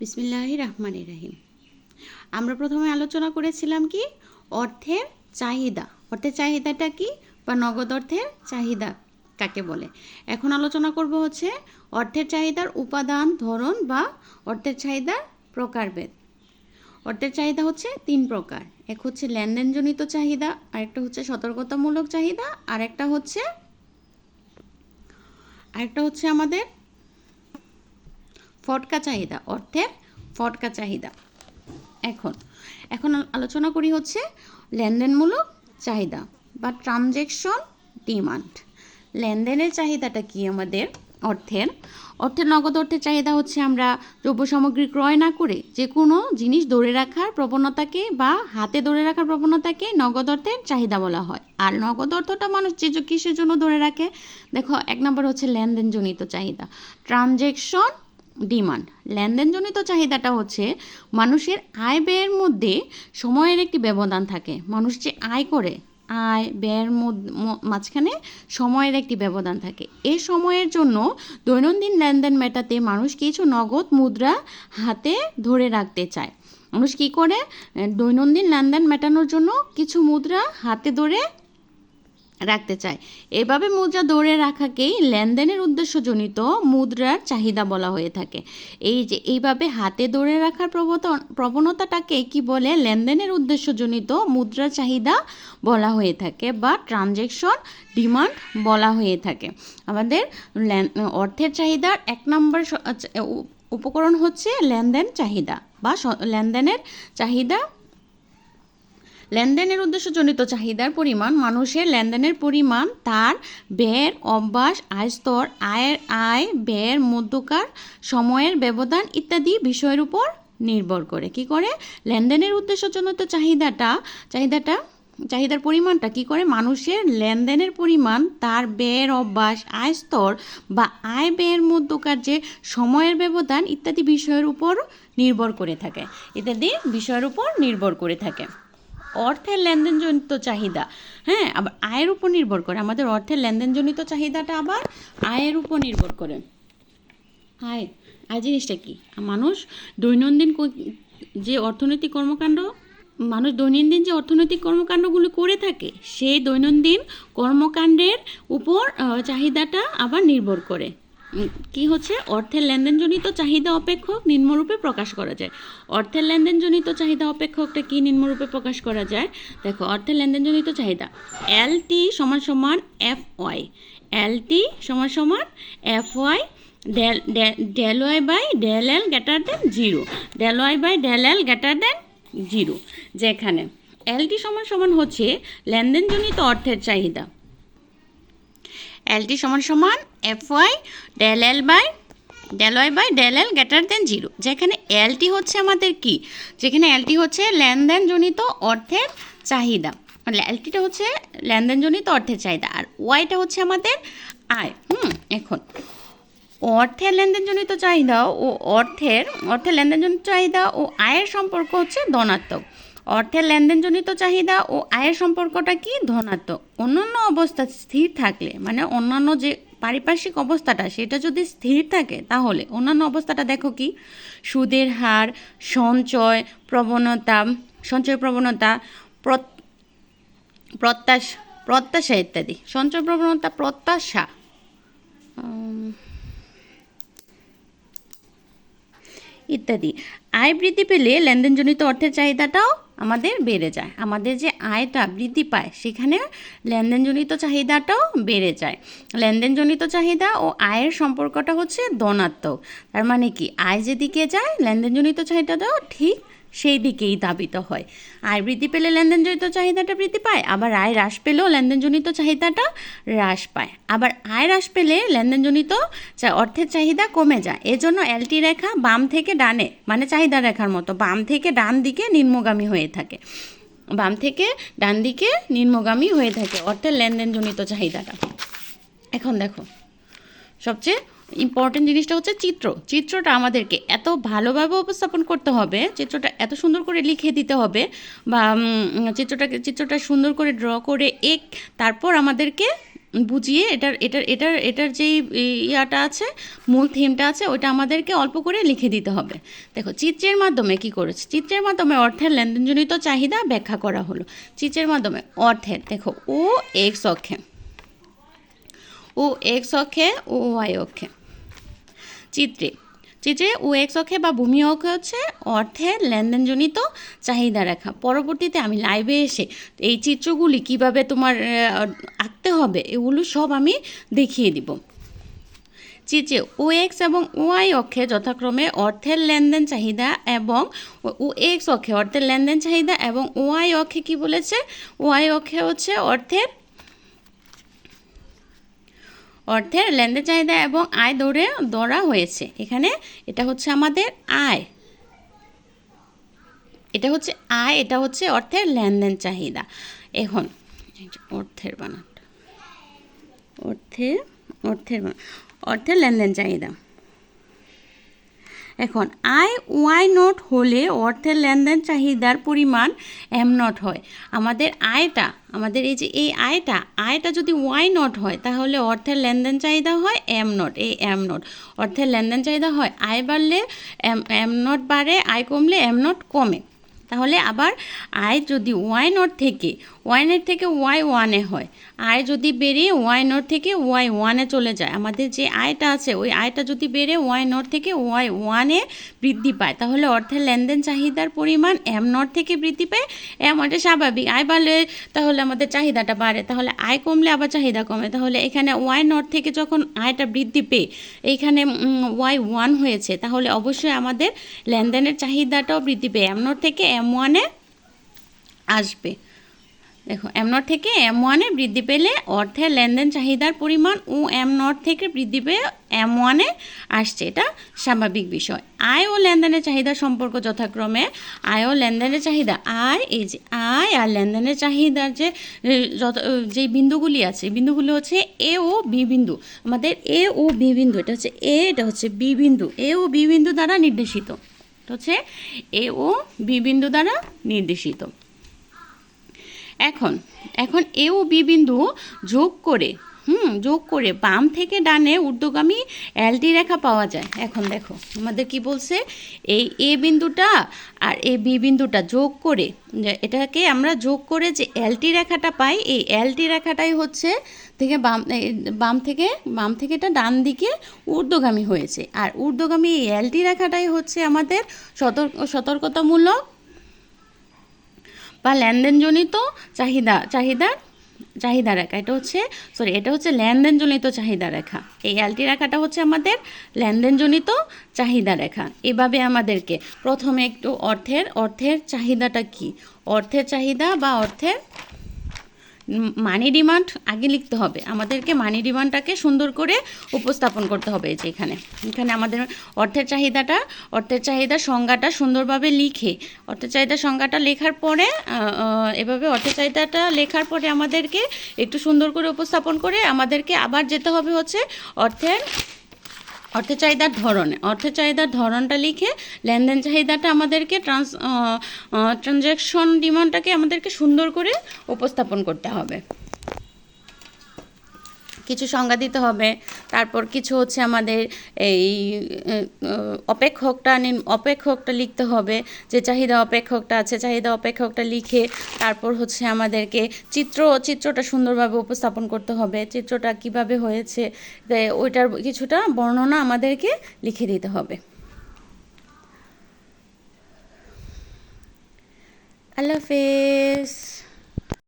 বিসমিল্লাহ রহমান রাহিম। আমরা প্রথমে আলোচনা করেছিলাম কি? অর্থের চাহিদা। অর্থের চাহিদাটা কি বা নগদ অর্থের চাহিদা কাকে বলে? এখন আলোচনা করব হচ্ছে অর্থের চাহিদার উপাদান, ধরন বা অর্থের চাহিদার প্রকারভেদ। অর্থের চাহিদা হচ্ছে তিন প্রকার। এক হচ্ছে লেনদেনজনিত চাহিদা, আরেকটা হচ্ছে সতর্কতামূলক চাহিদা আর একটা হচ্ছে আরেকটা হচ্ছে আমাদের ফটকা চাহিদা, অর্থের ফটকা চাহিদা। এখন এখন আলোচনা করি হচ্ছে লেনদেনমূলক চাহিদা বা ট্রানজেকশন ডিমান্ড। লেনদেনের চাহিদাটা কি আমাদের অর্থের? অর্থের নগদ অর্থের চাহিদা হচ্ছে আমরা দ্রব্য সামগ্রী ক্রয় না করে যে কোনো জিনিস ধরে রাখার প্রবণতাকে বা হাতে ধরে রাখার প্রবণতাকে নগদ অর্থের চাহিদা বলা হয়। আর নগদ অর্থটা মানুষ যে কিসের জন্য ধরে রাখে? দেখো, এক নম্বর হচ্ছে লেনদেনজনিত চাহিদা। Transaction demand. লেনদেনজনিত চাহিদাটা হচ্ছে মানুষের আয় ব্যয়ের মধ্যে সময়ের একটি ব্যবধান থাকে। মানুষ যে আয় করে, আয় ব্যয়ের মাঝখানে সময়ের একটি ব্যবধান থাকে। এই সময়ের জন্য দৈনন্দিন লেনদেন মেটাতে মানুষ কিছু নগদ মুদ্রা হাতে ধরে রাখতে চায়। মানুষ কী করে? দৈনন্দিন লেনদেন মেটানোর জন্য কিছু মুদ্রা হাতে ধরে রাখতে চায়। এভাবে মুদ্রা ধরে রাখাকেই লেনদেনের উদ্দেশ্যজনিত মুদ্রার চাহিদা বলা হয়ে থাকে। এই যে এইভাবে হাতে ধরে রাখার প্রবত প্রবণতাটাকে কি বলে? লেনদেনের উদ্দেশ্যজনিত মুদ্রার চাহিদা বলা হয়ে থাকে বা ট্রানজেকশন ডিমান্ড বলা হয়ে থাকে। আমাদের অর্থের চাহিদার এক নম্বর উপকরণ হচ্ছে লেনদেন চাহিদা বা লেনদেনের চাহিদা লেনদেনের উদ্দেশ্যজনিত চাহিদার পরিমাণ, মানুষের লেনদেনের পরিমাণ, তার ব্যয়ের অভ্যাস, আয় স্তর, আয়ের আয়, ব্যয়ের মধ্যকার সময়ের ব্যবধান ইত্যাদি বিষয়ের উপর নির্ভর করে। কি করে? লেনদেনের উদ্দেশ্যজনিত চাহিদাটা চাহিদাটা, চাহিদার পরিমাণটা কি করে? মানুষের লেনদেনের পরিমাণ, তার ব্যয়ের অভ্যাস, আয় স্তর বা আয় ব্যয়ের মধ্যকার যে সময়ের ব্যবধান ইত্যাদি বিষয়ের উপর নির্ভর করে থাকে। ইত্যাদি বিষয়ের উপর নির্ভর করে থাকে। অর্থের লেনদেনজনিত চাহিদা। হ্যাঁ আবার আয়ের উপর নির্ভর করে। আমাদের অর্থের লেনদেনজনিত চাহিদাটা আবার আয়ের উপর নির্ভর করে। আয় আয় জিনিসটা কি? মানুষ দৈনন্দিন যে অর্থনৈতিক কর্মকাণ্ড, মানুষ দৈনন্দিন যে অর্থনৈতিক কর্মকাণ্ডগুলো করে থাকে, সেই দৈনন্দিন কর্মকাণ্ডের উপর চাহিদাটা আবার নির্ভর করে। কি হচ্ছে? অর্থের লেনদেনজনিত চাহিদা অপেক্ষক নিম্নরূপে প্রকাশ করা যায়। অর্থের লেনদেনজনিত চাহিদা অপেক্ষকটা কি নিম্নরূপে প্রকাশ করা যায়? দেখো, অর্থের লেনদেনজনিত চাহিদা। এল টি সমান সমান এফ ওয়াই এল টি সমান সমান F Y del del Y by del L greater than zero. Del Y by del L greater than zero. যেখানে এলটি সমান সমান হচ্ছে লেনদেনজনিত অর্থের চাহিদা। এলটি সমান সমান F Y del L by del Y by del L greater than zero যেখানে এলটি হচ্ছে আমাদের কি? যেখানে এলটি হচ্ছে লেনদেনজনিত অর্থের চাহিদা। মানে এলটিটা হচ্ছে লেনদেনজনিত অর্থের চাহিদা আর ওয়াইটা হচ্ছে আমাদের আয়। হুম, এখন। অর্থের লেনদেনজনিত চাহিদা ও অর্থের অর্থের লেনদেনজনিত চাহিদা ও আয়ের সম্পর্ক হচ্ছে ধনাত্মক। অর্থের লেনদেনজনিত চাহিদা ও আয়ের সম্পর্কটা কি ধনাত্মক? অন্যান্য অবস্থা স্থির থাকলে মানে অন্যান্য যে পারিপার্শ্বিক অবস্থাটা সেটা যদি স্থির থাকে, তাহলে অন্যান্য অবস্থাটা দেখো কি? সুদের হার, সঞ্চয় প্রবণতা সঞ্চয় প্রবণতা, প্রত- প্রত্যাশা প্রত্যাশা ইত্যাদি। সঞ্চয় প্রবণতা, প্রত্যাশা। ইত্যাদি। আয় বৃদ্ধি পেলে লেনদেনজনিত অর্থের চাহিদাটাও আমাদের বেড়ে যায়। আমাদের যে আয়টা বৃদ্ধি পায়, সেখানে লেনদেনজনিত চাহিদাটাও বেড়ে যায়। লেনদেনজনিত চাহিদা ও আয়ের সম্পর্কটা হচ্ছে ধনাত্মক। তার মানে কি? আয় যেদিকে যায়, লেনদেনজনিত চাহিদাটাও ঠিক সেই দিকেই ধাবিত হয়। আয় বৃদ্ধি পেলে লেনদেনজনিত চাহিদাটা বৃদ্ধি পায়, আবার আয় হ্রাস পেলেও লেনদেনজনিত চাহিদাটা হ্রাস পায়। আবার আয় হ্রাস পেলে লেনদেনজনিত অর্থের চাহিদা কমে যায়। এজন্য এলটি রেখা বাম থেকে ডানে মানে চাহিদা রেখার মতো, বাম থেকে ডান দিকে নিম্নগামী হয়ে থাকে। বাম থেকে ডান দিকে নিম্নগামী হয়ে থাকে অর্থের লেনদেনজনিত চাহিদাটা। এখন দেখো, সবচেয়ে ইম্পর্টেন্ট জিনিসটা হচ্ছে চিত্র। চিত্রটা আমাদেরকে এত ভালোভাবে উপস্থাপন করতে হবে, চিত্রটা এত সুন্দর করে লিখে দিতে হবে বা চিত্রটাকে, চিত্রটা সুন্দর করে ড্র করে এক, তারপর আমাদেরকে বুঝিয়ে এটার এটার এটার এটার যেই ইয়াটা আছে, মূল থিমটা আছে, ওইটা আমাদেরকে অল্প করে লিখে দিতে হবে। দেখো, চিত্রের মাধ্যমে কি করেছে? চিত্রের মাধ্যমে অর্থের লেনদেনজনিত চাহিদা ব্যাখ্যা করা হলো। চিত্রের মাধ্যমে অর্থের, দেখো, ও, এক্স অক্ষে, ও, এক্স অক্ষে, ও, ওয়াই অক্ষে। চিত্রে। চিত্রে ও এক্স অক্ষে বা ভূমি অক্ষে হচ্ছে অর্থের লেনদেনজনিত চাহিদা রেখা। পরবর্তীতে আমি লাইভে এসে এই চিত্রগুলি কীভাবে তোমার আঁকতে হবে এগুলো সব আমি দেখিয়ে দিব। চিত্রে ও এক্স এবং ওয়াই অক্ষে যথাক্রমে অর্থের লেনদেন চাহিদা এবং ও এক্স অক্ষে অর্থের লেনদেন চাহিদা এবং ওয়াই অক্ষে কি বলেছে? ওয়াই অক্ষে হচ্ছে অর্থের অর্থের লেনদেন চাহিদা এবং আয় দৌড়ে ধরা হয়েছে। এখানে এটা হচ্ছে আমাদের আয়। এটা হচ্ছে আয়, এটা হচ্ছে অর্থের লেনদেন চাহিদা। এখন অর্থের বানান অর্থের অর্থের অর্থের লেনদেন চাহিদা। এখন আই ওয়াই নট হলে অর্থের লেনদেন চাহিদার পরিমাণ এম নট হয়। আমাদের আয়টা আমাদের এই যে এই আয়টা আয়টা যদি ওয়াই নট হয়, তাহলে অর্থের লেনদেন চাহিদা হয় এম নট এই এম নট অর্থের লেনদেন চাহিদা হয় আয় বাড়লে এম এম নট বাড়ে আয় কমলে এম নট কমে। তাহলে আবার আয় যদি ওয়াই নট থেকে ওয়াই নট থেকে ওয়াই ওয়ানে হয় আয় যদি বেড়ে ওয়াই নট থেকে ওয়াই ওয়ানে চলে যায়, আমাদের যে আয়টা আছে, ওই আয়টা যদি বেড়ে ওয়াই নট থেকে ওয়াই ওয়ানে বৃদ্ধি পায়, তাহলে অর্থের লেনদেন চাহিদার পরিমাণ এম নট থেকে বৃদ্ধি পায় এম ওটা স্বাভাবিক আয় বাড়লে তাহলে আমাদের চাহিদাটা বাড়ে, তাহলে আয় কমলে আবার চাহিদা কমে, তাহলে এখানে ওয়াই নট থেকে যখন আয়টা বৃদ্ধি পেয়ে এইখানে ওয়াই ওয়ান হয়েছে, তাহলে অবশ্যই আমাদের লেনদেনের চাহিদাটাও বৃদ্ধি পেয়ে এম নট থেকে এম ওয়ানে আসবে। দেখো এম নট থেকে এম ওয়ানে বৃদ্ধি পেলে অর্থের লেনদেন চাহিদার পরিমাণ ও এম নট থেকে বৃদ্ধি পেয়ে এম ওয়ানে আসছে। এটা স্বাভাবিক বিষয়। আয় ও লেনদেনের চাহিদা সম্পর্ক যথাক্রমে আয় ও লেনদেনের চাহিদা। আয়, এই যে আয় আর লেনদেনের চাহিদার যে যত যে বিন্দুগুলি আছে বিন্দুগুলি হচ্ছে এ ও বি বিন্দু। আমাদের এ ও বি বিন্দু, এটা হচ্ছে এ, এটা হচ্ছে বি বিন্দু। এ ও বি বিন্দু দ্বারা নির্দেশিত। হচ্ছে এ ও বি বিন্দু দ্বারা নির্দেশিত। এখন এখন এ ও বি বিন্দু যোগ করে হুম, যোগ করে বাম থেকে ডানে ঊর্ধ্বগামী এলটি রেখা পাওয়া যায়। এখন দেখো, আমাদের কি বলছে? এই এ বিন্দুটা আর এ বি বিন্দুটা যোগ করে এটাকে আমরা যোগ করে যে এলটি রেখাটা পাই, এই এলটি রেখাটাই হচ্ছে থেকে বাম বাম থেকে বাম থেকে এটা ডান দিকে ঊর্ধ্বগামী হয়েছে। আর ঊর্ধ্বগামী এই এলটি রেখাটাই হচ্ছে আমাদের সতর্ক সতর্কতামূলক বা লেনদেনজনিত চাহিদা, চাহিদার চাহিদা রেখা। এটা হচ্ছে সরি এটা হচ্ছে লেনদেনজনিত চাহিদা রেখা। এই এলটি রেখাটা হচ্ছে আমাদের লেনদেনজনিত চাহিদা রেখা। এভাবে আমাদেরকে প্রথমে একটু অর্থের অর্থের চাহিদাটা কি? অর্থের চাহিদা বা অর্থের মানি ডিমান্ড আগে লিখতে হবে। আমাদেরকে মানি ডিমান্ডটাকে সুন্দর করে উপস্থাপন করতে হবে যে এখানে। এখানে আমাদের অর্থের চাহিদাটা, অর্থের চাহিদা সংজ্ঞাটা সুন্দরভাবে লিখে, অর্থের চাহিদা সংজ্ঞাটা লেখার পরে এভাবে অর্থের চাহিদাটা লেখার পরে আমাদেরকে একটু সুন্দর করে উপস্থাপন করে আমাদেরকে আবার যেতে হবে হচ্ছে অর্থের অর্থের চাহিদার ধরনে। অর্থ চাহিদার ধরনটা লিখে লেনদেন চাহিদাটা আমাদেরকে ট্রান্স ট্রানজ্যাকশন ডিমান্ডটাকে আমাদেরকে সুন্দর করে উপস্থাপন করতে হবে। কিছু সংজ্ঞা দিতে হবে। তারপর কিছু হচ্ছে আমাদের এই অপেক্ষকটা অপেক্ষকটা লিখতে হবে, যে চাহিদা অপেক্ষকটা আছে, চাহিদা অপেক্ষকটা লিখে তারপর হচ্ছে আমাদেরকে চিত্র, চিত্রটা সুন্দরভাবে উপস্থাপন করতে হবে। চিত্রটা কীভাবে হয়েছে ওইটার কিছুটা বর্ণনা আমাদেরকে লিখে দিতে হবে। আল্লাহ হাফেজ।